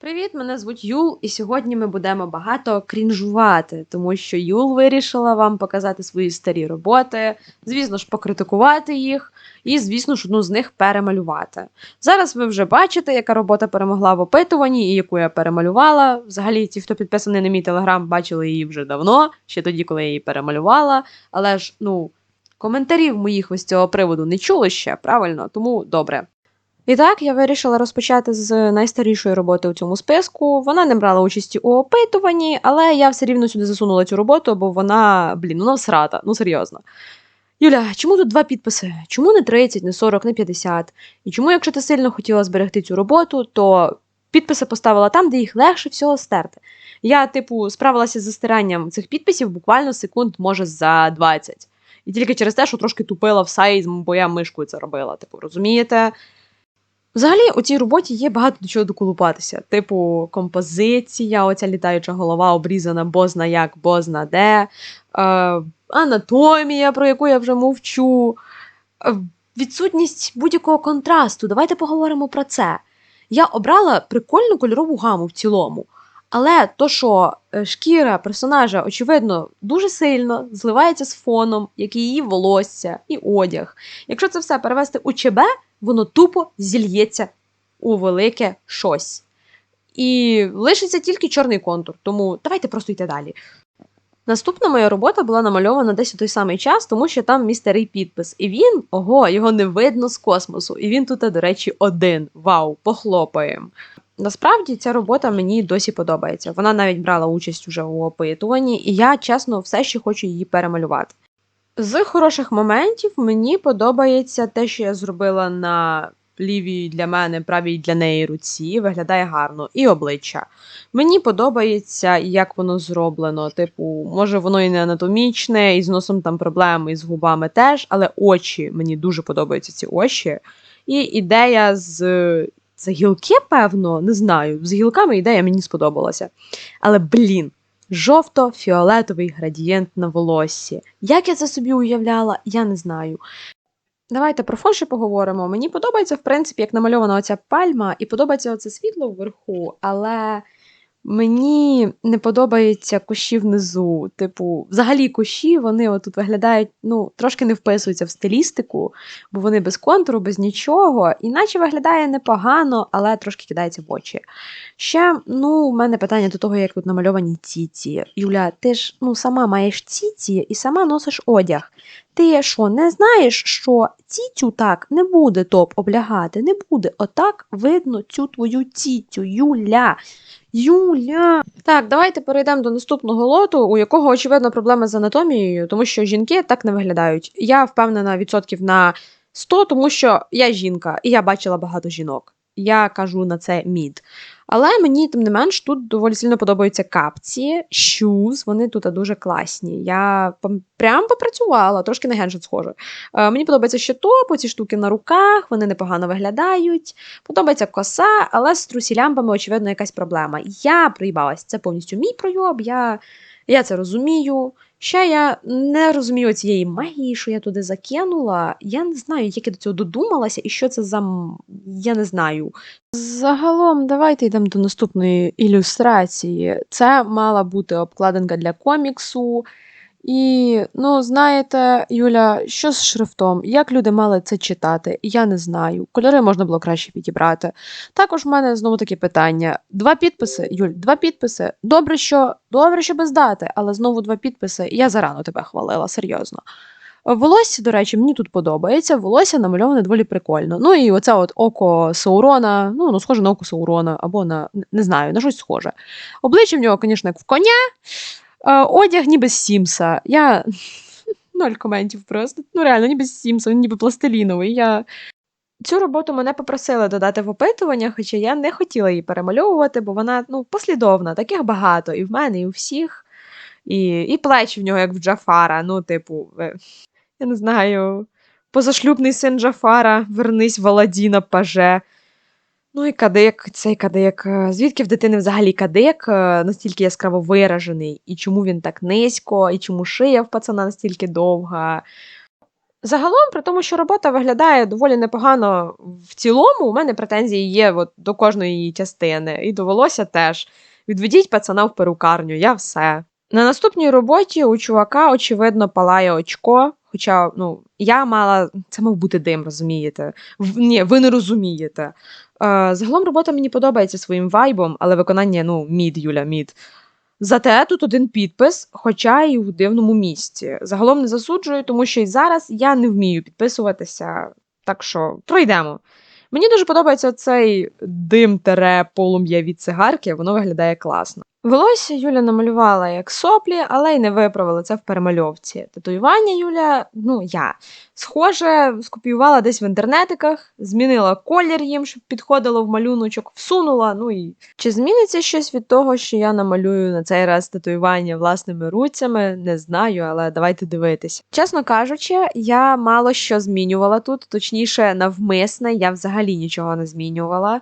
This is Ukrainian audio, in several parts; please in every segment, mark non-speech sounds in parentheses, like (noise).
Привіт, мене звуть Юл, і сьогодні ми будемо багато крінжувати, тому що Юл вирішила вам показати свої старі роботи, звісно ж, покритикувати їх, і, звісно ж, одну з них перемалювати. Зараз ви вже бачите, яка робота перемогла в опитуванні і яку я перемалювала. Взагалі, ті, хто підписаний на мій телеграм, бачили її вже давно, ще тоді, коли я її перемалювала. Але ж, ну, коментарів моїх ось цього приводу не чули ще, правильно, тому добре. І так, я вирішила розпочати з найстарішої роботи у цьому списку. Вона не брала участі у опитуванні, але я все рівно сюди засунула цю роботу, бо вона, блін, вона всрата, ну серйозно. Юля, чому тут два підписи? Чому не 30, не 40, не 50? І чому, якщо ти сильно хотіла зберегти цю роботу, то підписи поставила там, де їх легше всього стерти? Я, типу, справилася з застиранням цих підписів буквально секунд, може, за 20. І тільки через те, що трошки тупила в сайзм, бо я мишкою це робила. Типу, розумієте? Взагалі, у цій роботі є багато до чого доколупатися. Типу, композиція, оця літаюча голова обрізана бозна як, бозна де, е, анатомія, про яку я вже мовчу, е, відсутність будь-якого контрасту. Давайте поговоримо про це. Я обрала прикольну кольорову гаму в цілому. Але то, що е, шкіра персонажа, очевидно, дуже сильно зливається з фоном, як і її волосся і одяг. Якщо це все перевести у ЧБ, воно тупо зільється у велике щось. І лишиться тільки чорний контур, тому давайте просто йти далі. Наступна моя робота була намальована десь у той самий час, тому що там мій старий підпис. І він, ого, його не видно з космосу. І він тут, до речі, один. Вау, похлопаємо. Насправді ця робота мені досі подобається. Вона навіть брала участь уже у опитуванні, і я, чесно, все ще хочу її перемалювати. З хороших моментів мені подобається те, що я зробила на лівій для мене, правій для неї руці, виглядає гарно, і обличчя. Мені подобається, як воно зроблено. Типу, може, воно і не анатомічне, і з носом там проблеми, і з губами теж, але очі мені дуже подобаються ці очі. І ідея з це гілки, певно, не знаю. З гілками ідея мені сподобалася. Але, блін, жовто-фіолетовий градієнт на волоссі. Як я це собі уявляла, я не знаю. Давайте про фон поговоримо. Мені подобається, в принципі, як намальована оця пальма, і подобається оце світло вверху, але Мені не подобаються кущі внизу. Типу, взагалі кущі вони отут виглядають, ну, трошки не вписуються в стилістику, бо вони без контуру, без нічого. Іначе виглядає непогано, але трошки кидається в очі. Ще, ну, у мене питання до того, як тут намальовані ціці. Юля, ти ж ну, сама маєш ціці і сама носиш одяг. Ти що, не знаєш, що цітю так не буде топ облягати, не буде. Отак видно цю твою цітю, Юля. Юля. Так, давайте перейдемо до наступного лоту, у якого, очевидно, проблеми з анатомією, тому що жінки так не виглядають. Я впевнена відсотків на 100, тому що я жінка, і я бачила багато жінок. Я кажу на це мід. Але мені, тим не менш, тут доволі сильно подобаються капці, shoes, вони тут дуже класні. Я прям попрацювала, трошки на геншет схоже. Е, мені подобається ще топ, ці штуки на руках, вони непогано виглядають. Подобається коса, але з трусілямбами, очевидно, якась проблема. Я проїбалась, це повністю мій пройоб, я, я це розумію. Ще я не розумію цієї магії, що я туди закинула. Я не знаю, як я до цього додумалася, і що це за. Я не знаю. Загалом, давайте йдемо до наступної ілюстрації. Це мала бути обкладинка для коміксу. І, ну, знаєте, Юля, що з шрифтом? Як люди мали це читати? Я не знаю. Кольори можна було краще підібрати. Також в мене знову таке питання: два підписи, Юль, два підписи. Добре, що добре, що без дати, але знову два підписи. Я зарано тебе хвалила, серйозно. Волосся, до речі, мені тут подобається. Волосся намальоване доволі прикольно. Ну і оце от око Саурона, ну, ну схоже на око Саурона, або на не знаю, на щось схоже. Обличчя в нього, звісно, як в коня. Е, одяг ніби Сімса. Я (laughs) ноль коментів просто. Ну, реально, ніби з Сімса, ніби пластиліновий. Я... Цю роботу мене попросили додати в опитування, хоча я не хотіла її перемальовувати, бо вона ну, послідовна, таких багато. І в мене, і у всіх. І і плечі в нього, як в Джафара. Ну, типу, я не знаю, позашлюбний син Джафара, вернись в Аладдіна паже. Ну і кадик, цей кадик. Е, звідки в дитини взагалі кадик е, настільки яскраво виражений, і чому він так низько, і чому шия в пацана настільки довга. Загалом, при тому, що робота виглядає доволі непогано в цілому, у мене претензії є от до кожної її частини, і до волосся теж. Відведіть пацана в перукарню, я все. На наступній роботі у чувака, очевидно, палає очко. Хоча, ну, я мала. Це мав бути дим, розумієте? В, ні, ви не розумієте. Е, загалом робота мені подобається своїм вайбом, але виконання, ну, мід, Юля, мід. Зате тут один підпис, хоча і в дивному місці. Загалом не засуджую, тому що і зараз я не вмію підписуватися. Так що пройдемо. Мені дуже подобається цей дим тере полум'я від цигарки, воно виглядає класно. Волосся Юля намалювала як соплі, але й не виправила це в перемальовці. Татуювання Юля, ну я, схоже, скопіювала десь в інтернетиках, змінила колір їм, щоб підходило в малюночок, всунула. Ну і чи зміниться щось від того, що я намалюю на цей раз татуювання власними руцями? Не знаю, але давайте дивитися. Чесно кажучи, я мало що змінювала тут, точніше, навмисне, я взагалі нічого не змінювала.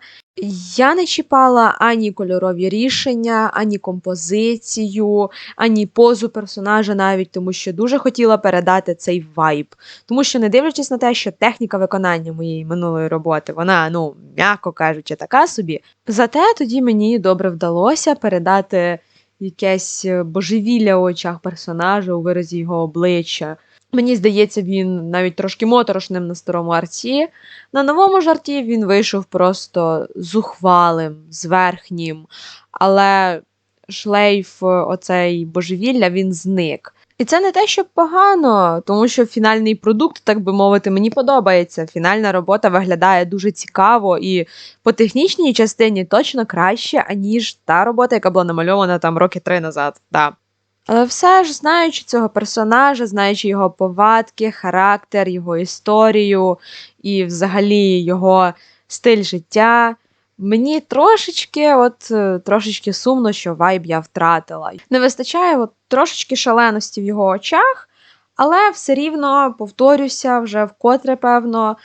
Я не чіпала ані кольорові рішення, ані композицію, ані позу персонажа навіть, тому що дуже хотіла передати цей вайб. Тому що, не дивлячись на те, що техніка виконання моєї минулої роботи, вона, ну, м'яко кажучи, така собі. Зате тоді мені добре вдалося передати якесь божевілля у очах персонажа у виразі його обличчя. Мені здається, він навіть трошки моторошним на старому арті. На новому ж арті він вийшов просто зухвалим, зверхнім, але шлейф оцей божевілля він зник. І це не те, що погано, тому що фінальний продукт, так би мовити, мені подобається. Фінальна робота виглядає дуже цікаво і по технічній частині точно краще, аніж та робота, яка була намальована там роки три назад. Да. Але все ж, знаючи цього персонажа, знаючи його повадки, характер, його історію і взагалі його стиль життя, мені трошечки, от трошечки сумно, що вайб я втратила. Не вистачає от, трошечки шаленості в його очах, але все рівно повторюся вже вкотре, певно,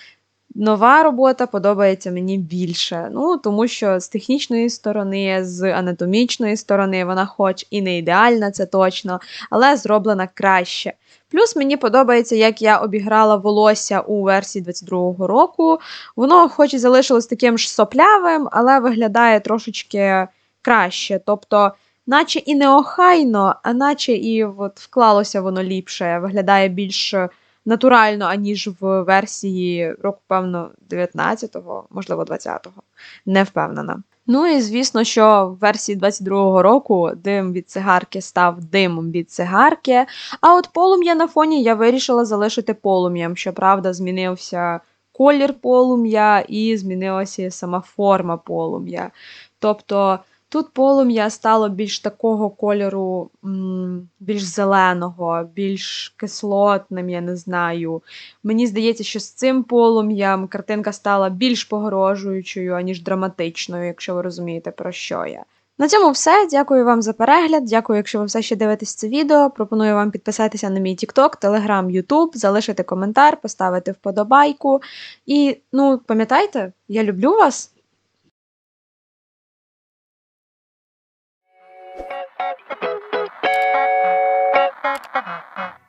Нова робота подобається мені більше. Ну, тому що з технічної сторони, з анатомічної сторони, вона, хоч і не ідеальна, це точно, але зроблена краще. Плюс мені подобається, як я обіграла волосся у версії 22-го року. Воно, хоч і залишилось таким ж соплявим, але виглядає трошечки краще. Тобто, наче і неохайно, а наче і от вклалося воно ліпше, виглядає більш натурально, аніж в версії року, певно, 19-го, можливо, 20-го. Не впевнена. Ну і звісно, що в версії 22-го року дим від цигарки став димом від цигарки. А от полум'я на фоні я вирішила залишити полум'ям. Щоправда, змінився колір полум'я і змінилася сама форма полум'я. Тобто Тут полум'я стало більш такого кольору, більш зеленого, більш кислотним, я не знаю. Мені здається, що з цим полум'ям картинка стала більш погрожуючою, аніж драматичною, якщо ви розумієте, про що я. На цьому все. Дякую вам за перегляд. Дякую, якщо ви все ще дивитесь це відео. Пропоную вам підписатися на мій TikTok, Telegram, YouTube, залишити коментар, поставити вподобайку. І, ну, пам'ятайте, я люблю вас. ねえ。